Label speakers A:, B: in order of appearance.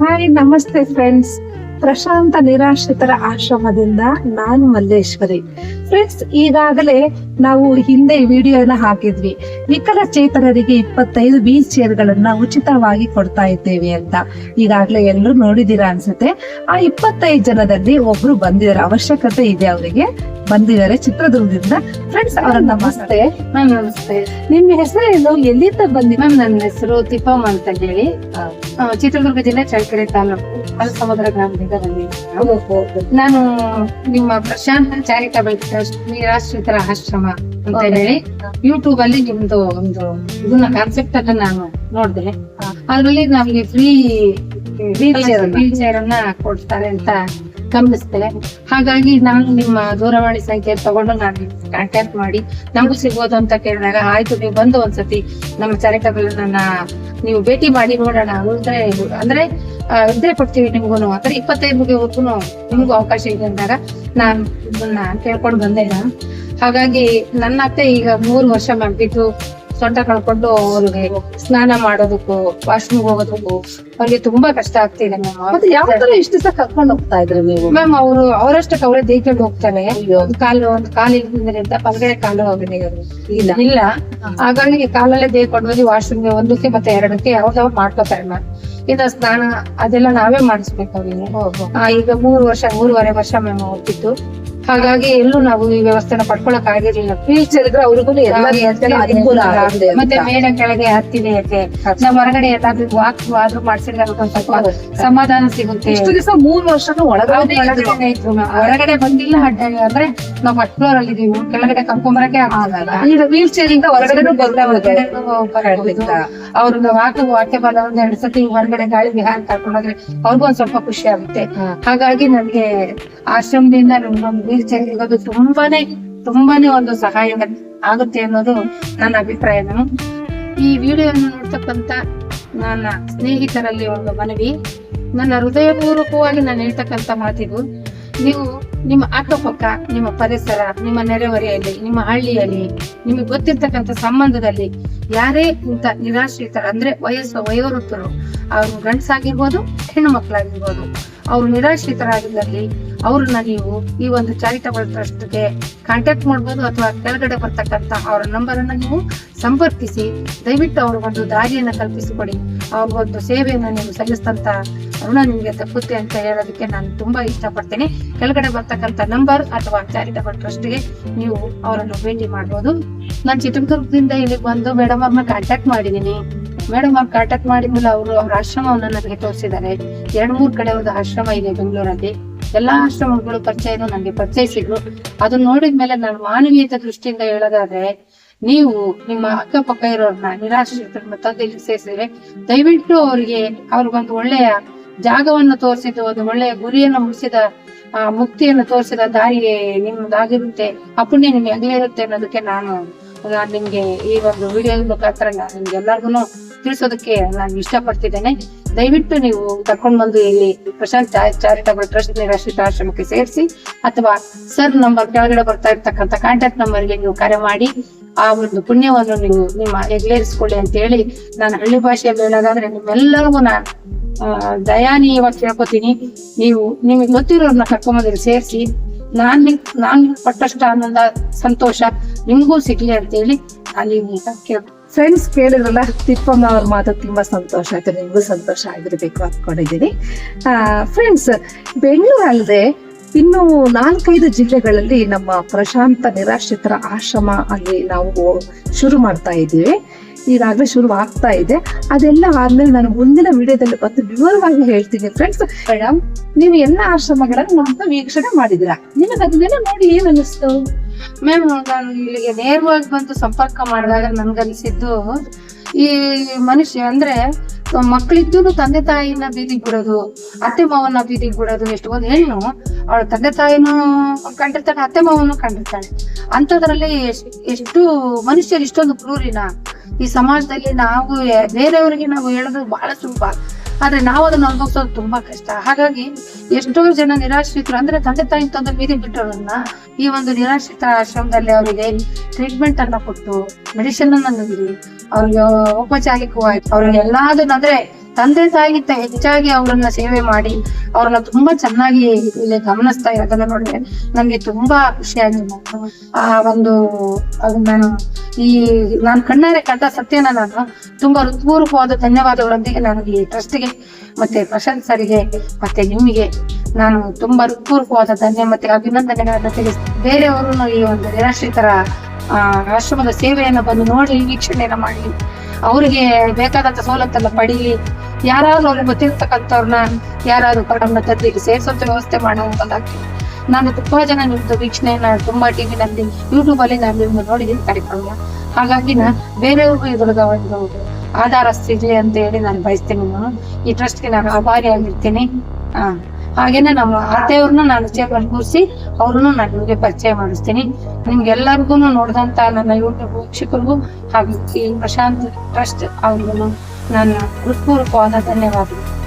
A: Hi ನಮಸ್ತೆ friends ಪ್ರಶಾಂತ ನಿರಾಶ್ರಿತರ ಆಶ್ರಮದಿಂದ ನಾನು ಮಲ್ಲೇಶ್ವರಿ. ಫ್ರೆಂಡ್ಸ್ ಈಗಾಗಲೇ ನಾವು ಹಿಂದೆ ವಿಡಿಯೋನ ಹಾಕಿದ್ವಿ. ವಿಕಲಚೇತನರಿಗೆ ಇಪ್ಪತ್ತೈದು ವೀಲ್ ಚೇರ್ ಗಳನ್ನ ಉಚಿತವಾಗಿ ಕೊಡ್ತಾ ಇದ್ದೇವೆ ಅಂತ. ಈಗಾಗಲೇ ಎಲ್ಲರೂ ನೋಡಿದೀರಾ ಅನ್ಸುತ್ತೆ. ಆ ಇಪ್ಪತ್ತೈದು ಜನದಲ್ಲಿ ಒಬ್ರು ಬಂದಿದ್ದಾರೆ. ಅವಶ್ಯಕತೆ ಇದೆ ಅವರಿಗೆ. ಬಂದಿದ್ದಾರೆ ಚಿತ್ರದುರ್ಗದಿಂದ. ಫ್ರೆಂಡ್ಸ್ ಅವರ ನಮಸ್ತೆ.
B: ಮ್ಯಾಮ್ ನಮಸ್ತೆ.
A: ನಿಮ್ಮ ಹೆಸರೇನು? ಎಲ್ಲಿಂದ ಬಂದಿ
B: ಮ್ಯಾಮ್ ನನ್ನ ಹೆಸರು ತಿಪ್ಪಮ್ಮ ಅಂತ ಹೇಳಿ. ಚಿತ್ರದುರ್ಗ ಜಿಲ್ಲೆ ಚಳ್ಳಕೆರೆ ತಾಲೂಕು ಅಲ್ಸಮುದ್ರ ಗ್ರಾಮದಿಂದ ಬಂದಿದ್ದೀನಿ. ನಾನು ನಿಮ್ಮ ಪ್ರಶಾಂತ ಚಾರಿಟಬಲ್ ಟ್ರಸ್ಟ್ ನಿರಾಶ್ರಿತರ ಆಶ್ರಮ ಅಂತ ಹೇಳಿ ಯೂಟ್ಯೂಬ್ ಅಲ್ಲಿ ನಿಮ್ದು ಒಂದು ಇದನ್ನ ಕಾನ್ಸೆಪ್ಟ್ ಅನ್ನ ನಾನು ನೋಡಿದೆ. ಅದ್ರಲ್ಲಿ ನಮ್ಗೆ ಫ್ರೀ. ವೀಲ್ ಚೇರ್ ಅನ್ನ ಕೊಡ್ತಾರೆ ಅಂತ ಗಮನಿಸ್ದೆ ಹಾಗಾಗಿ ನಾನು ನಿಮ್ಮ ದೂರವಾಣಿ ಸಂಖ್ಯೆ ತಗೊಂಡು ನಾನು ಕಾಂಟ್ಯಾಕ್ಟ್ ಮಾಡಿ ನಮಗೂ ಸಿಗ್ಬೋದು ಅಂತ ಕೇಳಿದಾಗ, ಆಯ್ತು, ನೀವು ಬಂದು ಒಂದ್ಸತಿ ನಮ್ಮ ನನ್ನ ನೀವು ಭೇಟಿ ಮಾಡಿ ನೋಡೋಣ. ಅಂದ್ರೆ ಅಂದ್ರೆ ಇದ್ರೆ ಕೊಡ್ತೀವಿ ನಿಮ್ಗೂನು. ಅಂದ್ರೆ ಇಪ್ಪತ್ತೈದು ಮುಗಿಯವರೆಗೂ ನಿಮ್ಗೂ ಅವಕಾಶ ಇದೆ ಅಂದಾಗ ನಾನು ಇದನ್ನ ಕೇಳ್ಕೊಂಡು ಬಂದೆ ನಾನು ಹಾಗಾಗಿ ನನ್ನ ಅತ್ತೆ ಈಗ ಮೂರು ವರ್ಷ ಮ್ಯಾಮ್ ಸೊಂಟ ಕಳ್ಕೊಂಡು ಅವ್ರಿಗೆ ಸ್ನಾನ ಮಾಡೋದಕ್ಕೂ ವಾಶ್ರೂಮ್ ಹೋಗೋದಕ್ಕೂ ಅವ್ರಿಗೆ ತುಂಬಾ ಕಷ್ಟ ಆಗ್ತಿದೆ
A: ಮತ್ತೆ ಯಾವ ತರ ಇಷ್ಟು ದಿವಸ ಕರ್ಕೊಂಡು ಹೋಗ್ತಾ ಇದ್ರಿ ನೀವು?
B: ಮ್ಯಾಮ್ ಅವರು ಅವರಷ್ಟಕ್ಕೆ ಅವರೇ ದೇಯ್ಕೊಂಡು ಹೋಗ್ತಾರೆ. ಒಂದು ಕಾಲು ಒಂದು ಕಾಲು ಇಲ್ಲಿಂದ ಬಲಗಡೆ ಕಾಲು ಹೋಗಿದೆ
A: ಇಲ್ಲ.
B: ಇಲ್ಲ. ಹಾಗಾಗಿ ಕಾಲಲ್ಲೇ ದೇಯ್ಕೊಂಡು ಹೋಗಿ ವಾಶ್ರೂಮ್ಗೆ ಒಂದಕ್ಕೆ ಮತ್ತೆ ಎರಡಕ್ಕೆ ಯಾವ್ದಾವ್ ಮಾಡ್ಕೋತಾರೆ ಮ್ಯಾಮ್ ಇನ್ನ ಸ್ನಾನ ಅದೆಲ್ಲ ನಾವೇ ಮಾಡಿಸ್ಬೇಕು ಅವ್ರಿಗೆ. ಈಗ ಮೂರು ವರ್ಷ ಮೂರುವರೆ ವರ್ಷ ಮ್ಯಾಮ್ ಹೋಗ್ತಿತ್ತು ಹಾಗಾಗಿ ಎಲ್ಲೂ ನಾವು ಈ ವ್ಯವಸ್ಥೆನ ಪಡ್ಕೊಳಕ್ ಆಗಿರ್ಲಿಲ್ಲ.
A: ವೀಲ್ ಚೇರ್ ಇದ್ರೆ ಅವ್ರಿಗೂ ಎಲ್ಲ ಅನುಕೂಲ
B: ಮತ್ತೆ ಮೇಲೆ ಕೆಳಗೆ ಹತ್ತಿದೆ ಯಾಕೆ ನಾವು ಹೊರಗಡೆ ಎಲ್ಲಾದ್ರೂ ವಾಕ್ ಆದ್ರೂ ಮಾಡ್ಸಿದ್ರೆ ಒಂದ್ ಸ್ವಲ್ಪ ಸಮಾಧಾನ ಸಿಗುತ್ತೆ.
A: ಇಷ್ಟು ದಿವಸ ಮೂರ್ ವರ್ಷನೂ ಒಳಗಡೆ
B: ಇದ್ರು. ಹೊರಗಡೆ ಬಂದಿಲ್ಲ ಅಡ್ಡ ಅಂದ್ರೆ ನಾವು ಫಸ್ಟ್ ಫ್ಲೋರ್ ಅಲ್ಲಿ ಇದೀವಿ. ಕೆಳಗಡೆ ಕರ್ಕೊಂಬರಕ್ಕೆ ಆಗಲ್ಲ.
A: ಈಗ ವೀಲ್ ಚೇರ್ ಇಂದ ಹೊರಗಡೆ ಬರ್ತಾ
B: ಅವ್ರನ್ನ ವಾಕು ವಾಕ್ಯ ಬಲ ಒಂದ್ ಎರಡ್ ಸತಿ ಹೊರಗಡೆ ಗಾಳಿ ವಿಹಾರ ಕರ್ಕೊಂಡೋದ್ರೆ ಅವ್ರಿಗೂ ಒಂದ್ ಸ್ವಲ್ಪ ಖುಷಿ ಆಗುತ್ತೆ. ಹಾಗಾಗಿ ನನ್ಗೆ ಆಶ್ರಮದಿಂದ ನಮ್ಗೊಂದು ವೀಲ್ ಚೇರ್ ಸಿಗೋದು ತುಂಬಾನೇ ತುಂಬಾನೇ ಒಂದು ಸಹಾಯ ಆಗುತ್ತೆ ಅನ್ನೋದು ನನ್ನ ಅಭಿಪ್ರಾಯ ನಾನು ಈ ವಿಡಿಯೋನ ನೋಡ್ತಕ್ಕಂತ ನನ್ನ ಸ್ನೇಹಿತರಲ್ಲಿ ಒಂದು ಮನವಿ ನನ್ನ ಹೃದಯಪೂರ್ವಕವಾಗಿ ನಾನು ಹೇಳ್ತಕ್ಕಂತ ಮಾತಿದು ನೀವು ನಿಮ್ಮ ಅಕ್ಕಪಕ್ಕ ನಿಮ್ಮ ಪರಿಸರ ನಿಮ್ಮ ನೆರೆಹೊರೆಯಲ್ಲಿ ನಿಮ್ಮ ಹಳ್ಳಿಯಲ್ಲಿ ನಿಮಗೆ ಗೊತ್ತಿರ್ತಕ್ಕಂಥ ಸಂಬಂಧದಲ್ಲಿ ಯಾರೇ ಇಂಥ ನಿರಾಶ್ರಿತರ, ಅಂದ್ರೆ ವಯಸ್ಸ ವಯೋವೃತ್ತರು ಅವರು ಗಂಡಸಾಗಿರ್ಬೋದು, ಹೆಣ್ಣು ಮಕ್ಕಳಾಗಿರ್ಬೋದು, ಅವ್ರು ನಿರಾಶ್ರಿತರಾಗಿದ್ದಲ್ಲಿ ಅವ್ರನ್ನ ನೀವು ಈ ಒಂದು ಚಾರಿಟಬಲ್ ಟ್ರಸ್ಟ್ಗೆ ಕಾಂಟ್ಯಾಕ್ಟ್ ಮಾಡ್ಬೋದು ಅಥವಾ ಕೆಳಗಡೆ ಬರ್ತಕ್ಕಂಥ ಅವರ ನಂಬರ್ ಅನ್ನ ನೀವು ಸಂಪರ್ಕಿಸಿ, ದಯವಿಟ್ಟು ಅವ್ರಿಗೊಂದು ದಾರಿಯನ್ನ ಕಲ್ಪಿಸಿಕೊಡಿ. ಒಂದು ಸೇವೆಯನ್ನ ನೀವು ಸಲ್ಲಿಸಿದಂತ ಋಣ ನಿಮ್ಗೆ ತಪ್ಪುತ್ತೆ ಅಂತ ಹೇಳೋದಕ್ಕೆ ನಾನು ತುಂಬಾ ಇಷ್ಟಪಡ್ತೇನೆ. ಕೆಳಗಡೆ ಬರ್ತಕ್ಕಂಥ ನಂಬರ್ ಅಥವಾ ಚಾರಿಟಬಲ್ ಟ್ರಸ್ಟ್ಗೆ ನೀವು ಅವರನ್ನು ಭೇಟಿ ಮಾಡ್ಬೋದು. ನಾನು ಚಿತ್ರದುರ್ಗದಿಂದ ಇಲ್ಲಿಗೆ ಬಂದು ಮೇಡಮ್ ಅವ್ರನ್ನ ಕಾಂಟ್ಯಾಕ್ಟ್ ಮಾಡಿದೀನಿ. ಮೇಡಮ್ ಅವ್ರು ಕಾಂಟ್ಯಾಕ್ಟ್ ಮಾಡಿದ್ಮೇಲೆ ಅವರು ಅವ್ರ ಆಶ್ರಮವನ್ನ ನನಗೆ ತೋರಿಸಿದ್ದಾರೆ. ಎರಡ್ ಮೂರ್ ಕಡೆ ಒಂದು ಆಶ್ರಮ ಇದೆ ಬೆಂಗಳೂರಲ್ಲಿ. ಎಲ್ಲಾ ಆಶ್ರಮಗಳು ಪರಿಚಯನು ನನಗೆ ಪರಿಚಯಿಸಿದ್ರು ಅದನ್ನ ನೋಡಿದ್ಮೇಲೆ ನಾನು ಮಾನವೀಯತೆ ದೃಷ್ಟಿಯಿಂದ ಹೇಳೋದಾದ್ರೆ, ನೀವು ನಿಮ್ಮ ಅಕ್ಕಪಕ್ಕ ಇರೋರ್ನ ನಿರಾಶ್ರಿತರನ್ನ ತಂದು ಇಲ್ಲಿ ಸೇರಿಸಿದ್ರೆ ದಯವಿಟ್ಟು ಅವರಿಗೆ ಅವ್ರಿಗೊಂದು ಒಳ್ಳೆಯ ಜಾಗವನ್ನು ತೋರಿಸಿದ್ದು, ಒಂದು ಒಳ್ಳೆಯ ಗುರಿಯನ್ನು ಮುಗಿಸಿದ, ಆ ಮುಕ್ತಿಯನ್ನು ತೋರಿಸಿದ ದಾರಿ ನಿಮ್ದಾಗಿರುತ್ತೆ. ಆ ಪುಣ್ಯ ನಿಮ್ಗೆ ಹೆಂಗೆ ಇರುತ್ತೆ ಅನ್ನೋದಕ್ಕೆ ನಾನು ನಾನ್ ನಿಮ್ಗೆ ಈ ಒಂದು ವಿಡಿಯೋ ಮುಖಾಂತರ ನಾನು ನಿಮ್ಗೆಲ್ಲರಿಗೂ ತಿಳಿಸೋದಕ್ಕೆ ನಾನು ಇಷ್ಟಪಡ್ತಿದ್ದೇನೆ. ದಯವಿಟ್ಟು ನೀವು ಕರ್ಕೊಂಡು ಬಂದು ಇಲ್ಲಿ ಪ್ರಶಾಂತ್ ಚಾರಿಟಬಲ್ ಟ್ರಸ್ಟ್ ನಿರಾಶ್ರಿತ ಆಶ್ರಮಕ್ಕೆ ಸೇರಿಸಿ, ಅಥವಾ ಸರ್ ನಂಬರ್ ಕೆಳಗಡೆ ಬರ್ತಾ ಇರ್ತಕ್ಕಂಥ ಕಾಂಟ್ಯಾಕ್ಟ್ ನಂಬರ್ಗೆ ನೀವು ಕರೆ ಮಾಡಿ, ಆ ಒಂದು ಪುಣ್ಯವನ್ನು ನೀವು ನಿಮ್ಮ ಎಗ್ಲೇರಿಸ್ಕೊಳ್ಳಿ ಅಂತ ಹೇಳಿ ನಾನು ಹಳ್ಳಿ ಭಾಷೆಯಲ್ಲಿ ಹೇಳೋದಾದ್ರೆ ನಿಮ್ಮೆಲ್ಲರಿಗೂ ನಾನು ದಯಾನೀಯವಾಗಿ ಕೇಳ್ಕೊತೀನಿ ನೀವು ನಿಮಗೆ ಗೊತ್ತಿರೋರನ್ನ ಕರ್ಕೊಂಬಂದಿರಿ ಸೇರಿಸಿ ನಾನ್ ನಾನ್ ಪಟ್ಟಷ್ಟ ಆನಂದ ಸಂತೋಷ ನಿಮ್ಗೂ ಸಿಗ್ಲಿ ಅಂತ ಹೇಳಿ ನಾನು ಈಗ ಕೇಳ
A: ಫ್ರೆಂಡ್ಸ್ ಕೇಳಿದ್ರಲ್ಲ, ತಿಪ್ಪಮ್ಮ ಅವ್ರ ಮಾತು ತುಂಬಾ ಸಂತೋಷ ಆಯ್ತು, ನಿಮ್ಗೂ ಸಂತೋಷ ಆಗಿರ್ಬೇಕು ಅನ್ಕೊಂಡಿದ್ದೀನಿ ಫ್ರೆಂಡ್ಸ್ ಬೆಂಗಳೂರು ಅಲ್ಲದೆ ಇನ್ನು ನಾಲ್ಕೈದು ಜಿಲ್ಲೆಗಳಲ್ಲಿ ನಮ್ಮ ಪ್ರಶಾಂತ ನಿರಾಶ್ರಿತರ ಆಶ್ರಮ ಅಲ್ಲಿ ನಾವು ಶುರು ಮಾಡ್ತಾ ಇದ್ದೀವಿ. ಈಗಾಗಲೇ ಶುರು ಆಗ್ತಾ ಇದೆ. ಅದೆಲ್ಲ ಆದ್ಮೇಲೆ ನಾನು ಮುಂದಿನ ವಿಡಿಯೋದಲ್ಲಿ ಬಂದು ವಿವರವಾಗಿ ಹೇಳ್ತೀನಿ ಫ್ರೆಂಡ್ಸ್ ಮೇಡಮ್ ನೀವು ಎಲ್ಲ ಆಶ್ರಮಗಳನ್ನು ಮೊದಲು ವೀಕ್ಷಣೆ ಮಾಡಿದಿರಾ ನಿಮಗೆ ಅದನ್ನೆಲ್ಲ ನೋಡಿ ಏನ್ ಅನಿಸ್ತು
B: ಮ್ಯಾಮ್ ನಾನು ಇಲ್ಲಿಗೆ ನೇರವಾಗಿ ಬಂದು ಸಂಪರ್ಕ ಮಾಡಿದಾಗ ನನ್ಗನ್ಸಿದ್ದು, ಈ ಮನುಷ್ಯ ಅಂದ್ರೆ ಮಕ್ಕಳಿದ್ದು ತಂದೆ ತಾಯಿನ ಬೀದಿಗೆ ಬಿಡೋದು, ಅತ್ತೆ ಮಾವನ್ನ ಬೀದಿಗೆ ಬಿಡೋದು ಎಷ್ಟು ಒಂದು ಹೆಣ್ಣು ಅವಳ ತಂದೆ ತಾಯಿನೂ ಕಂಡಿರ್ತಾಳೆ ಅತ್ತೆ ಮಾವನು ಕಂಡಿರ್ತಾಳೆ ಅಂತದ್ರಲ್ಲಿ ಎಷ್ಟು ಮನುಷ್ಯರು ಇಷ್ಟೊಂದು ಕ್ರೂರಿನ? ಈ ಸಮಾಜದಲ್ಲಿ ನಾವು ಬೇರೆಯವ್ರಿಗೆ ನಾವು ಹೇಳೋದು ಬಹಳ ಸುಲಭ. ಆದ್ರೆ ನಾವು ಅದನ್ನ ಅನುಭವಿಸೋದು ತುಂಬಾ ಕಷ್ಟ. ಹಾಗಾಗಿ ಎಷ್ಟೋ ಜನ ನಿರಾಶ್ರಿತರು, ಅಂದ್ರೆ ತಂದೆ ತಾಯಿ ತಂದು ಬೀದಿ ಬಿಟ್ಟವ್ರನ್ನ, ಈ ಒಂದು ನಿರಾಶ್ರಿತ ಆಶ್ರಮದಲ್ಲಿ ಅವರಿಗೆ ಟ್ರೀಟ್ಮೆಂಟ್ ಅನ್ನ ಕೊಟ್ಟು ಮೆಡಿಸಿನ್ ಅನ್ನ ನೀಡಿ, ಅವ್ರಿಗೆ ಔಪಚಾರಿಕವಾಗಿ ಅವ್ರಿಗೆ ಎಲ್ಲಾದನ್ನ ಅಂದ್ರೆ ತಂದೆ ತಾಯಿಗಿಂತ ಹೆಚ್ಚಾಗಿ ಅವರನ್ನ ಸೇವೆ ಮಾಡಿ ಅವ್ರನ್ನ ತುಂಬಾ ಚೆನ್ನಾಗಿ ಇಲ್ಲಿ ಗಮನಿಸ್ತಾ ಇರೋದನ್ನ ನೋಡಿದ್ರೆ ನನ್ಗೆ ತುಂಬಾ ಖುಷಿಯಾಗಿದೆ. ಆ ಒಂದು ನಾನು ಈ, ನಾನು ಕಣ್ಣಾರೆ ಕಂಡ ಸತ್ಯನ ನಾನು ತುಂಬಾ ಹೃತ್ಪೂರ್ವಕವಾದ ಧನ್ಯವಾದಗಳೊಂದಿಗೆ ನಾನು ಈ ಟ್ರಸ್ಟ್ಗೆ ಮತ್ತೆ ಪ್ರಶಾಂತ್ ಸರಿಗೆ ಮತ್ತೆ ನಿಮಗೆ ನಾನು ತುಂಬಾ ಹೃತ್ಪೂರ್ವಕವಾದ ಧನ್ಯ ಮತ್ತೆ ಅಭಿನಂದನೆಗಳನ್ನ ತಿಳಿಸ್ತೇನೆ. ಬೇರೆಯವರು ಈ ಒಂದು ನಿರಾಶ್ರಿತರ ಆಶ್ರಮದ ಸೇವೆಯನ್ನು ಬಂದು ನೋಡಿ ವೀಕ್ಷಣೆಯನ್ನ ಮಾಡಿ. ಅವರಿಗೆ ಬೇಕಾದಂತ ಸವಲತ್ತೆಲ್ಲ ಪಡೀಲಿ ಯಾರಾದ್ರೂ ಅವ್ರಿಗೆ ಗೊತ್ತಿರ್ತಕ್ಕಂಥವ್ರನ್ನ ಯಾರಾದ್ರೂ ಕಡಮ್ನ ತಂದು ಇಲ್ಲಿ ಸೇರಿಸುವಂತ ವ್ಯವಸ್ಥೆ ಮಾಡುವಂತದ್ದಾಗ್ತದೆ ನಾನು ತುಂಬಾ ಜನ ನಿಮ್ದು ವೀಕ್ಷಣೆಯನ್ನ ತುಂಬಾ ಟಿವಿನಲ್ಲಿ ಯೂಟ್ಯೂಬ್ ಅಲ್ಲಿ ನಾನು ನಿಮ್ಗೆ ನೋಡಿದ್ದೀನಿ ಕಾರ್ಯಕ್ರಮ ಹಾಗಾಗಿ ನಾ ಬೇರೆಯವ್ರಿಗೂ ಇದ್ರದ ಒಂದು ಆಧಾರ ಸಿಗ್ಲಿ ಅಂತ ಹೇಳಿ ನಾನು ಬಯಸ್ತೀನಿ ನಾನು. ಈ ಟ್ರಸ್ಟ್ಗೆ ನಾನು ಆಭಾರಿಯಾಗಿರ್ತೀನಿ. ಆ. ಹಾಗೇನೆ ನಮ್ಮ ಅತ್ತೆಯವ್ರನ್ನ ನಾನು ಚೇಂಬರ್ ಕೂರಿಸಿ ಅವ್ರನ್ನು ನಾನು ನಿಮಗೆ ಪರಿಚಯ ಮಾಡಿಸ್ತೀನಿ. ನಿಮ್ಗೆಲ್ಲರಿಗೂ ನೋಡಿದಂತ ನನ್ನ ಯೂಟ್ಯೂಬ್ ವೀಕ್ಷಕರಿಗೂ ಹಾಗೂ ಈ ಪ್ರಶಾಂತ್ ಟ್ರಸ್ಟ್ ಅವ್ರಿಗೂ ನನ್ನ ಹೃತ್ಪೂರ್ವಕವಾದ ಧನ್ಯವಾದಗಳು.